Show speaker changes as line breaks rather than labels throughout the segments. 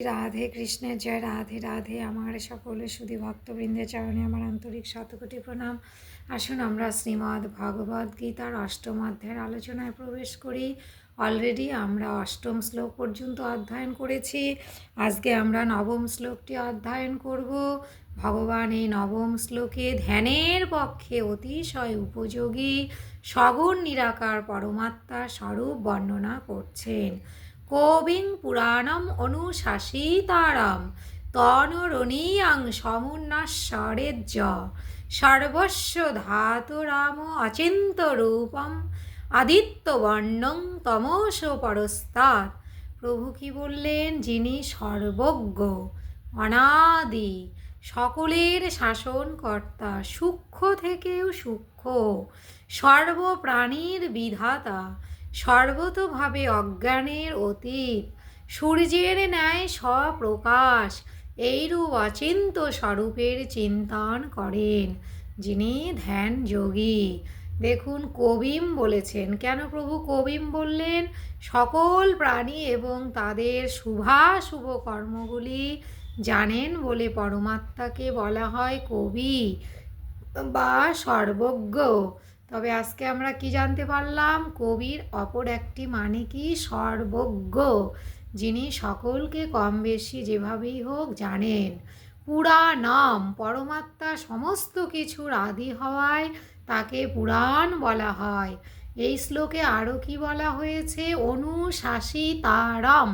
রাধে কৃষ্ণের জয় রাধে রাধে। আমার সকল সুধী ভক্তবৃন্দের চরণে আমার আন্তরিক শতকোটি প্রণাম। আসুন আমরা শ্রীমদ্ ভগবদ্ গীতার অষ্টম অধ্যায়ের আলোচনায় প্রবেশ করি। অলরেডি আমরা অষ্টম শ্লোক পর্যন্ত অধ্যয়ন করেছি। আজকে আমরা নবম শ্লোকটি অধ্যয়ন করব। ভগবান এই নবম শ্লোকে ধ্যানের পক্ষে অতিশয় উপযোগী, সগুণ নিরাকার পরমাত্মা স্বরূপ বর্ণনা করছেন। কবিং পুরাণম অনুশাসিতারাম তনরণীয়াং সমুন্নাস্বরেজ্জ সর্বস্ব ধাতুরাম অচিন্ত রূপম আদিত্যবর্ণং তমস পরস্তাৎ প্রভু কি বললেন যিনি সর্বজ্ঞ অনাদি সকলের শাসনকর্তা সূক্ষ্ম থেকেও সূক্ষ্ম সর্বপ্রাণীর বিধাতা সর্বতভাবে অজ্ঞানের অতীত। সূর্যের ন্যায় স্বপ্রকাশ, এইরূপ অচিন্ত স্বরূপের চিন্তন করেন যিনি ধ্যান যোগী। দেখুন, কবিম বলেছেন, কেন প্রভু কবিম বললেন, সকল প্রাণী এবং তাদের শুভাশুভ কর্মগুলি জানেন বলে পরমাত্মাকে বলা হয় কবি বা সর্বজ্ঞ। তবে আজকে আমরা কি জানতে পারলাম? কবির অপর একটি মানে কি? সর্বজ্ঞ। যিনি সকলকে কম বেশি যেভাবেই হোক জানেন। পুরাণম, পরমাত্মা সমস্ত কিছুর আদি হওয়ায় তাকে পুরাণ বলা হয়। এই শ্লোকে আরও কি বলা হয়েছে? অনুশাসিতারম।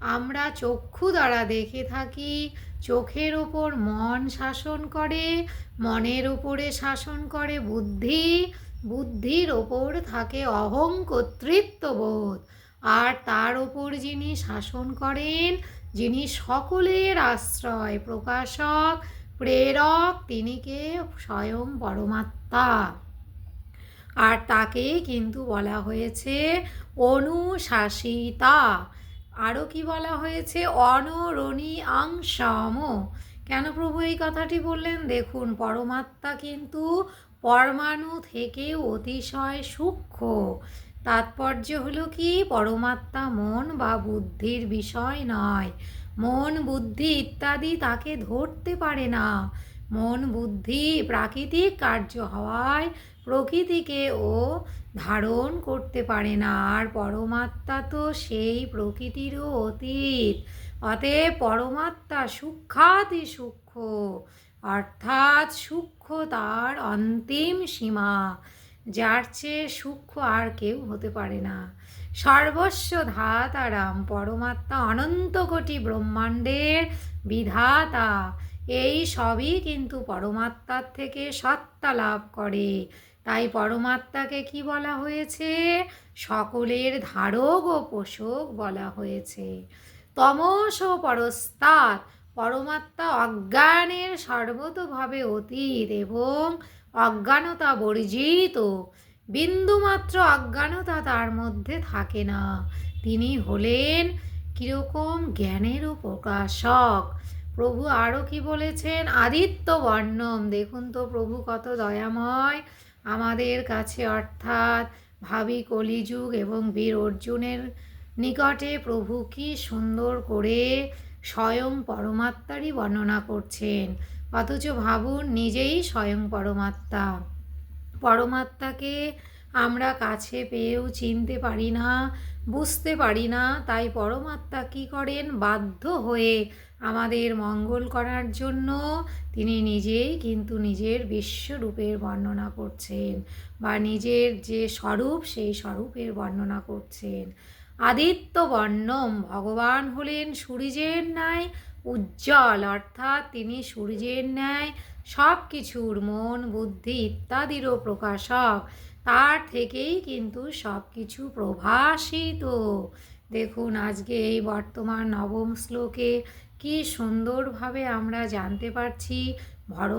আমরা চক্ষু দ্বারা দেখে থাকি, চোখের ওপর মন শাসন করে, মনের ওপরে শাসন করে বুদ্ধি বুদ্ধির ওপর থাকে অহং কর্তৃত্ববোধ আর তার ওপর যিনি শাসন করেন, যিনি সকলের আশ্রয় প্রকাশক, প্রেরক, তিনি কে? স্বয়ং পরমাত্মা। আর তাকে কিন্তু বলা হয়েছে অনুশাসিতা। আরও কি বলা হয়েছে? অনরণী আংশম কেন প্রভু এই কথাটি বললেন? দেখুন, পরমাত্মা কিন্তু পরমাণু থেকেও অতিশয় সূক্ষ্ম। তাৎপর্য হলো কি? পরমাত্মা মন বা বুদ্ধির বিষয় নয়। মন, বুদ্ধি ইত্যাদি তাকে ধরতে পারে না। মন, বুদ্ধি প্রাকৃতিক কার্য হওয়ায় প্রকৃতিকে ও ধারণ করতে পারে না। আর পরমাত্মা তো সেই প্রকৃতিরও অতীত। অতএব পরমাত্মা সূক্ষাতি সূক্ষ্ম। অর্থাৎ সূক্ষ্ম তার অন্তিম সীমা, যার চেয়ে সূক্ষ্ম আর কেউ হতে পারে না। সর্বস্ব ধাতারাম পরমাত্মা অনন্ত কোটি ব্রহ্মাণ্ডের বিধাতা। এই সবই কিন্তু পরমাত্মার থেকে সত্তা লাভ করে। তাই পরমাত্মাকে কি বলা হয়েছে? সকলের ধারক ও পোষক বলা হয়েছে। তমস পরস্তাৎ পরমাত্মা অজ্ঞানের সর্বতভাবে অতীত এবং অজ্ঞানতা বর্জিত। বিন্দুমাত্র অজ্ঞানতা তার মধ্যে থাকে না। তিনি হলেন কীরকম জ্ঞানেরও প্রকাশক। প্রভু আরও কি বলেছেন? আদিত্য বর্ণম। দেখুন তো, প্রভু কত দয়াময়। আমাদের কাছে অর্থাৎ ভাবি কলিযুগ এবং বীর অর্জুনের নিকটে প্রভু কি সুন্দর করে স্বয়ং পরমাত্মারই বর্ণনা করছেন। অথচ ভাবুন, নিজেই স্বয়ং পরমাত্মা। পরমাত্মাকে আমরা কাছে পেয়েও চিনতে পারি না, বুঝতে পারি না, তাই পরমাত্মা কী করেন? বাধ্য হয়ে আমাদের মঙ্গল করার জন্য তিনি নিজেই কিন্তু নিজের বিশ্বরূপের বর্ণনা করছেন বা নিজের যে স্বরূপ, সেই স্বরূপের বর্ণনা করছেন। আদিত্য বর্ণম ভগবান হলেন সূর্যের ন্যায় উজ্জ্বল, অর্থাৎ তিনি সূর্যের ন্যায় সব কিছুর মন, বুদ্ধি ইত্যাদিরও প্রকাশক। তার থেকেই কিন্তু সব কিছু প্রভাসিত দেখুন, আজকে এই বর্তমান নবম শ্লোকে কি সুন্দরভাবে আমরা জানতে পারছি ভর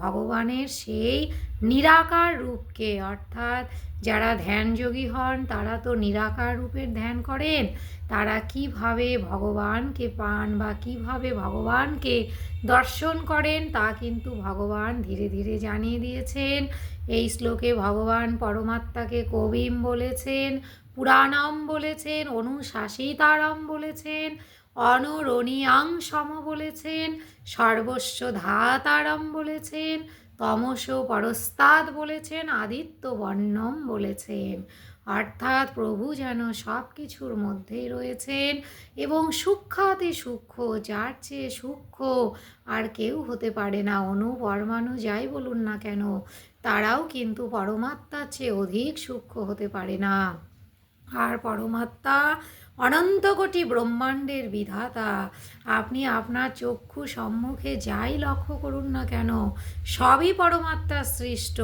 ভগবানের সেই নিরাকার রূপকে। অর্থাৎ যারা ধ্যানযোগী হন, তারা তো নিরাকার রূপের ধ্যান করেন। তারা কীভাবে ভগবানকে পান বা কীভাবে ভগবানকে দর্শন করেন, তা কিন্তু ভগবান ধীরে ধীরে জানিয়ে দিয়েছেন। এই শ্লোকে ভগবান পরমাত্মাকে কবিম বলেছেন। পুরাণম বলেছেন, অনুশাসিতারম বলেছেন, অনরণীয়াং সম বলেছেন, সর্বস্ব ধাতারাম বলেছেন, তমস পরস্তাদ বলেছেন, আদিত্য বর্ণম বলেছেন। অর্থাৎ প্রভু যেন সব কিছুর মধ্যেই রয়েছেন এবং সূক্ষ্মাতি সূক্ষ্ম, যার চেয়ে সূক্ষ্ম আর কেউ হতে পারে না। অনু পরমাণু যাই বলুন না কেন, তারাও কিন্তু পরমাত্মার চেয়ে অধিক সূক্ষ্ম হতে পারে না। আর পরমাত্মা অনন্ত কোটি ব্রহ্মাণ্ডের বিধাতা। আপনি আপনার চক্ষু সম্মুখে যাই লক্ষ্য করুন না কেন, সবই পরমাত্মার সৃষ্ট।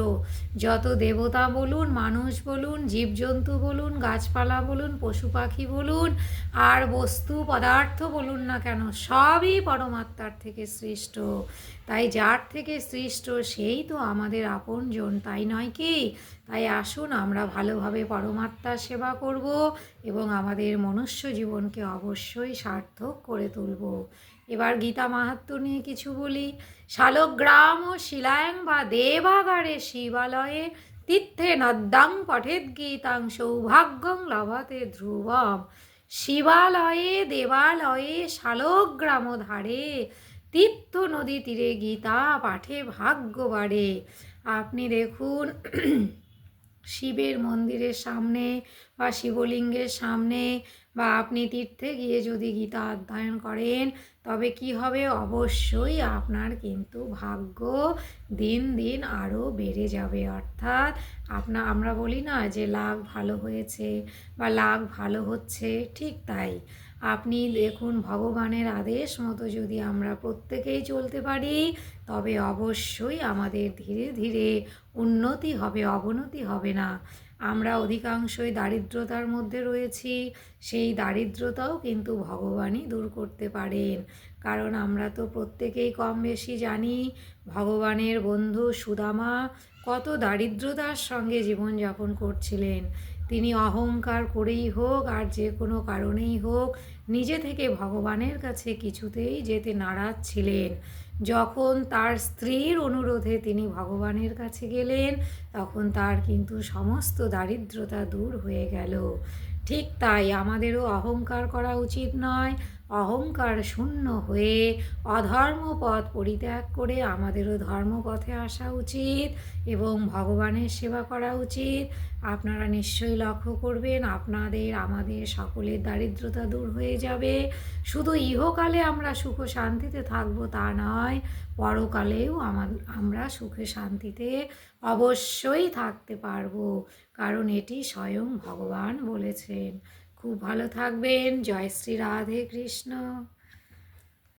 যত দেবতা বলুন, মানুষ বলুন, জীবজন্তু বলুন, গাছপালা বলুন, পশু পাখি বলুন, আর বস্তু, পদার্থ বলুন না কেন, সবই পরমাত্মার থেকে সৃষ্ট। তাই যার থেকে সৃষ্ট, সেই তো আমাদের আপনজন। তাই নয় কি? তাই আসুন আমরা ভালোভাবে পরমাত্মার সেবা করব এবং আমাদের মনুষ্য জীবনকে অবশ্যই সার্থক করে তুলব। এবার গীতা মাহাত্ম নিয়ে কিছু বলি। শালগ্রাম ও শিলায়ং বা দেবাগারে শিবালয়ে তীর্থে নদ্যাং পঠেদ গীতাং সৌভাগ্যং লভতে ধ্রুবম। শিবালয়ে, দেবালয়ে, শালগ্রাম ধারে তীর্থ নদী তীরে গীতা পাঠে ভাগ্য বাড়ে। আপনি দেখুন শিবের মন্দিরের সামনে বা শিবলিঙ্গের সামনে বা আপনি তীর্থে গিয়ে যদি গীতা অধ্যয়ন করেন, তবে কি হবে? অবশ্যই আপনার কিন্তু ভাগ্য দিন দিন আরও বেড়ে যাবে। অর্থাৎ আপনা, আমরা বলি না যে লাভ ভালো হয়েছে বা লাভ ভালো হচ্ছে, ঠিক তাই। আপনি দেখুন ভগবানের আদেশ মতো যদি আমরা প্রত্যেকেই চলতে পারি, তবে অবশ্যই আমাদের ধীরে ধীরে উন্নতি হবে, অবনতি হবে না। আমরা অধিকাংশই দারিদ্রতার মধ্যে রয়েছি, সেই দারিদ্রতাও কিন্তু ভগবানই দূর করতে পারেন। কারণ আমরা তো প্রত্যেকেই কম বেশি জানি, ভগবানের বন্ধু সুদামা কত দারিদ্রতার সঙ্গে জীবনযাপন করছিলেন। তিনি অহংকার করেই হোক আর যে কোনো কারণেই হোক নিজে থেকে ভগবানের কাছে কিছুতেই যেতে নারাজ ছিলেন। যখন তার স্ত্রীর অনুরোধে তিনি ভগবানের কাছে গেলেন, তখন তার কিন্তু সমস্ত দারিদ্রতা দূর হয়ে গেল। ঠিক তাই আমাদেরও অহংকার করা উচিত নয়। অহংকার শূন্য হয়ে অধর্মপথ পরিত্যাগ করে আমাদেরও ধর্মপথে আসা উচিত এবং ভগবানের সেবা করা উচিত। আপনারা নিশ্চয়ই লক্ষ্য করবেন, আপনাদের, আমাদের সকলের দারিদ্রতা দূর হয়ে যাবে। শুধু ইহকালে আমরা সুখ শান্তিতে থাকব তা নয়, পরকালেও আমরা সুখে শান্তিতে অবশ্যই থাকতে পারব। কারণ এটি স্বয়ং ভগবান বলেছেন। খুব ভালো থাকবেন। জয় শ্রী রাধে কৃষ্ণ।